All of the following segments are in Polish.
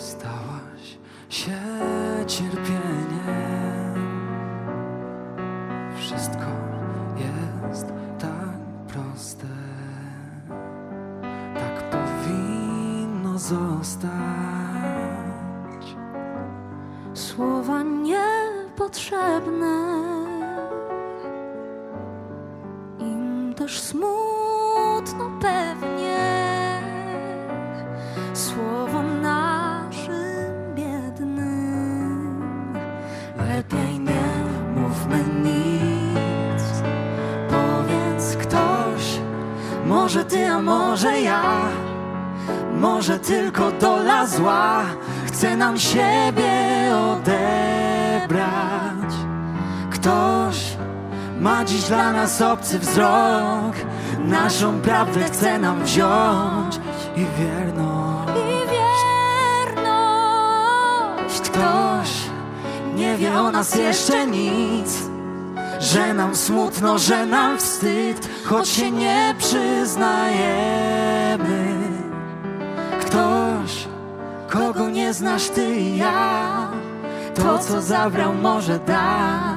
stałaś się cierpieniem. Wszystko jest tak proste, tak powinno zostać. Słowa niepotrzebne. Może ty, a może ja. Może tylko dola zła chce nam siebie odebrać. Ktoś ma dziś dla nas obcy wzrok, naszą prawdę chce nam wziąć i wierność. I wierność Ktoś nie wie o nas jeszcze nic, że nam smutno, że nam wstyd, choć się nie przyznajemy. Ktoś, kogo nie znasz ty i ja, to co zabrał może dać,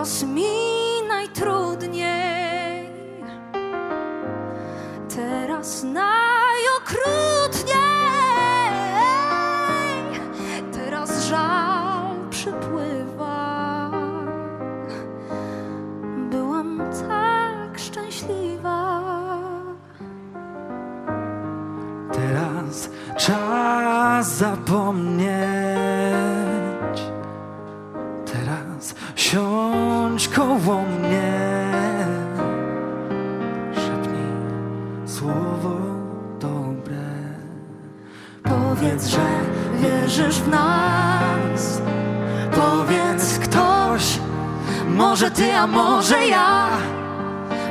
Teraz mi najtrudniej. Teraz najokrutniej. Teraz żal przypływa. Byłam tak szczęśliwa. Teraz czas zapomnieć. Siądź koło mnie. Szepnij słowo dobre. Powiedz, że wierzysz w nas Powiedz ktoś, może ty, a może ja.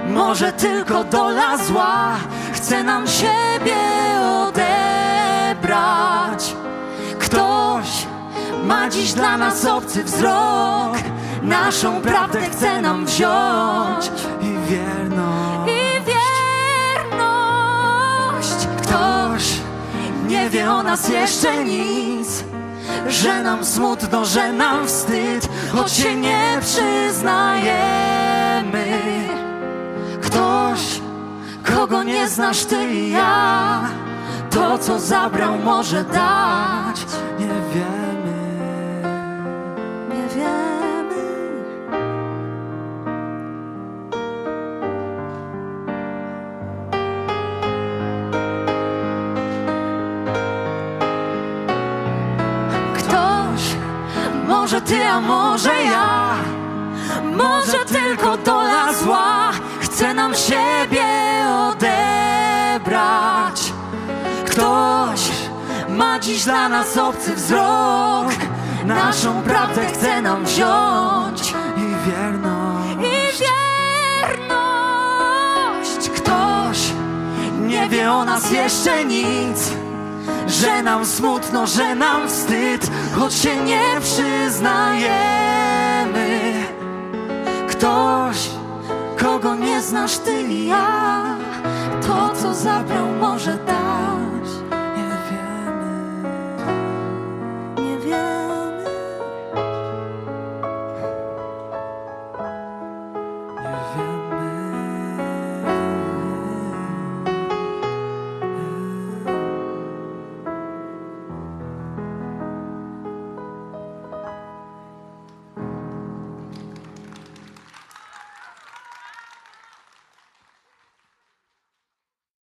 Może tylko dola zła chce nam siebie odebrać. Ktoś ma dziś dla nas obcy wzrok, naszą prawdę chce nam wziąć i wierność. i wierność Ktoś nie wie o nas jeszcze nic, że nam smutno, że nam wstyd, choć się nie przyznajemy. Ktoś, kogo nie znasz ty i ja, to co zabrał może dać, nie wiemy. Może ty, a może ja, może tylko dola zła chce nam siebie odebrać. Ktoś ma dziś dla nas obcy wzrok, naszą prawdę chce nam wziąć. I wierność. i wierność. Ktoś nie wie o nas jeszcze nic, że nam smutno, że nam wstyd Choć się nie przyznajemy. Ktoś, kogo nie znasz ty i ja To co zabrał może dać